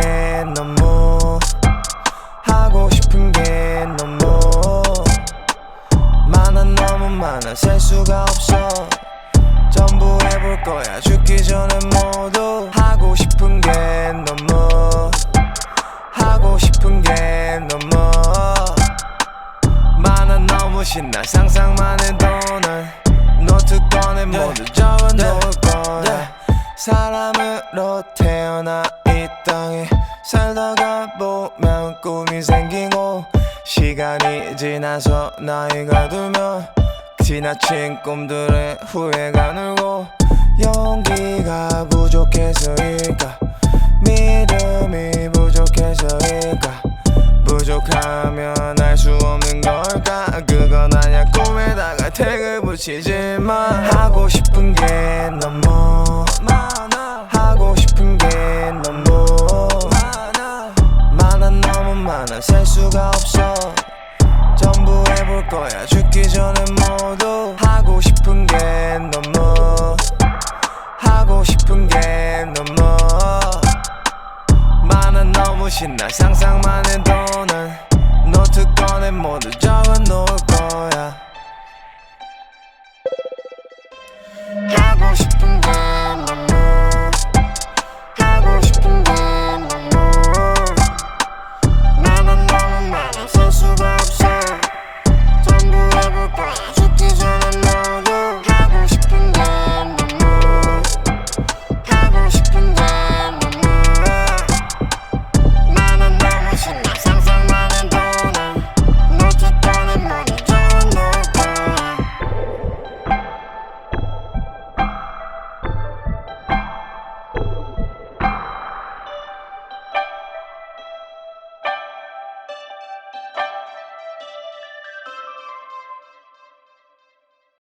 게 너무 하고 싶은 게 너무 많아 너무 많아. 셀 수가 없어. 전부 해볼 거야. 죽기 전에 모두 하고 싶은 게 너무 하고 싶은 게 너무 많아. 너무 신나. 상상만 해도 난 노트 꺼내 모두 적어놓을 네. 거야. 네. 사람으로 태어나 살다가 보면 꿈이 생기고 시간이 지나서 나이가 들면 지나친 꿈들의 후회가 늘고 용기가 부족해서일까? 믿음이 부족해서일까? 부족하면 알 수 없는 걸까? 그건 아냐 꿈에다가 택을 붙이지만 하고 싶은 게 너무 많아 셀 수가 없어. 전부 해볼 거야. 죽기 전에 모두 하고 싶은 게 너무. 하고 싶은 게 너무. 많아 너무 신나 상상만 해도 난 노트 꺼내 모두 적어 놓을 거야. 하고 싶은 게